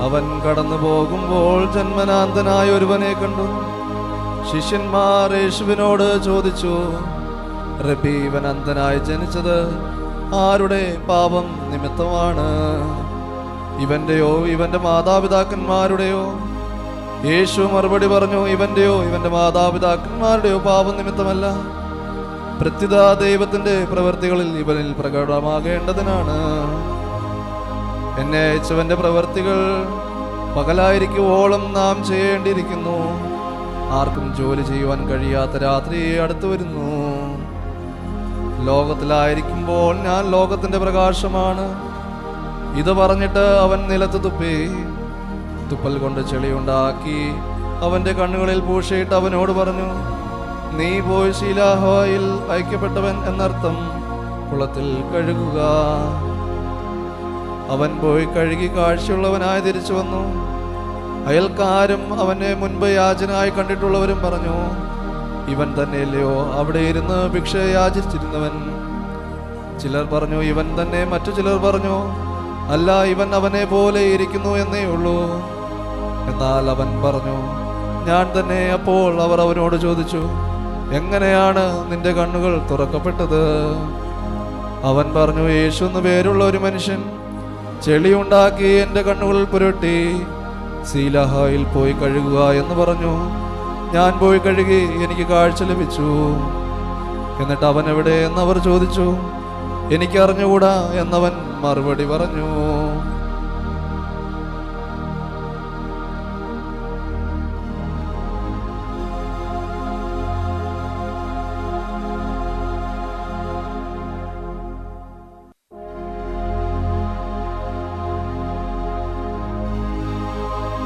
അവൻ കടന്നു പോകുമ്പോൾ ജന്മനാന്തനായ ഒരുവനെ കണ്ടു. ശിഷ്യന്മാർ യേശുവിനോട് ചോദിച്ചു റബി ഇവൻ അന്ധനായി ജനിച്ചത് ആരുടെ പാപം നിമിത്തമാണ്? ഇവന്റെയോ ഇവന്റെ മാതാപിതാക്കന്മാരുടെയോ? യേശു മറുപടി പറഞ്ഞു ഇവന്റെയോ ഇവന്റെ മാതാപിതാക്കന്മാരുടെയോ പാപം നിമിത്തമല്ല. പ്രത്യുത ദൈവത്തിന്റെ പ്രവൃത്തികളിൽ ഇവനിൽ പ്രകടമാകേണ്ടതിനാണ്. എന്നെ അയച്ചവന്റെ പ്രവർത്തികൾ പകലായിരിക്കുവോളം നാം ചെയ്യേണ്ടിയിരിക്കുന്നു. ആർക്കും ജോലി ചെയ്യുവാൻ കഴിയാത്ത രാത്രി അടുത്തു വരുന്നു. ലോകത്തിലായിരിക്കുമ്പോൾ ഞാൻ ലോകത്തിന്റെ പ്രകാശമാണ്. ഇത് പറഞ്ഞിട്ട് അവൻ നിലത്ത് തുപ്പി തുപ്പൽ കൊണ്ട് ചെളിയുണ്ടാക്കി അവന്റെ കണ്ണുകളിൽ പൂശയിട്ട് അവനോട് പറഞ്ഞു നീ പോയി ശീലാഹോയിൽ അയക്കപ്പെട്ടവൻ എന്നർത്ഥം കുളത്തിൽ കഴുകുക. അവൻ പോയി കഴുകി കാഴ്ചയുള്ളവനായി തിരിച്ചു വന്നു. അയൽക്കാരും അവനെ മുൻപ് യാചനായി കണ്ടിട്ടുള്ളവരും പറഞ്ഞു ഇവൻ തന്നെയല്ലയോ അവിടെ ഇരുന്ന് ഭിക്ഷ യാചിച്ചിരുന്നവൻ? ചിലർ പറഞ്ഞു ഇവൻ തന്നെ. മറ്റു ചിലർ പറഞ്ഞു അല്ല ഇവൻ അവനെ പോലെ ഇരിക്കുന്നു എന്നേ ഉള്ളൂ. എന്നാൽ അവൻ പറഞ്ഞു ഞാൻ തന്നെ അപ്പോൾ അവർ അവനോട് ചോദിച്ചു എങ്ങനെയാണ് നിന്റെ കണ്ണുകൾ തുറക്കപ്പെട്ടത്? അവൻ പറഞ്ഞു യേശു എന്ന് പേരുള്ള ഒരു മനുഷ്യൻ ചെളിയുണ്ടാക്കി എന്റെ കണ്ണുകൾ പുരട്ടി. സീലഹായിൽ പോയി കഴുകുക എന്ന് പറഞ്ഞു. ഞാൻ പോയി കഴുകി എനിക്ക് കാഴ്ച ലഭിച്ചു. എന്നിട്ട് അവൻ എവിടെ എന്നവർ ചോദിച്ചു. എനിക്കറിഞ്ഞുകൂടാ എന്നവൻ മറുപടി പറഞ്ഞു.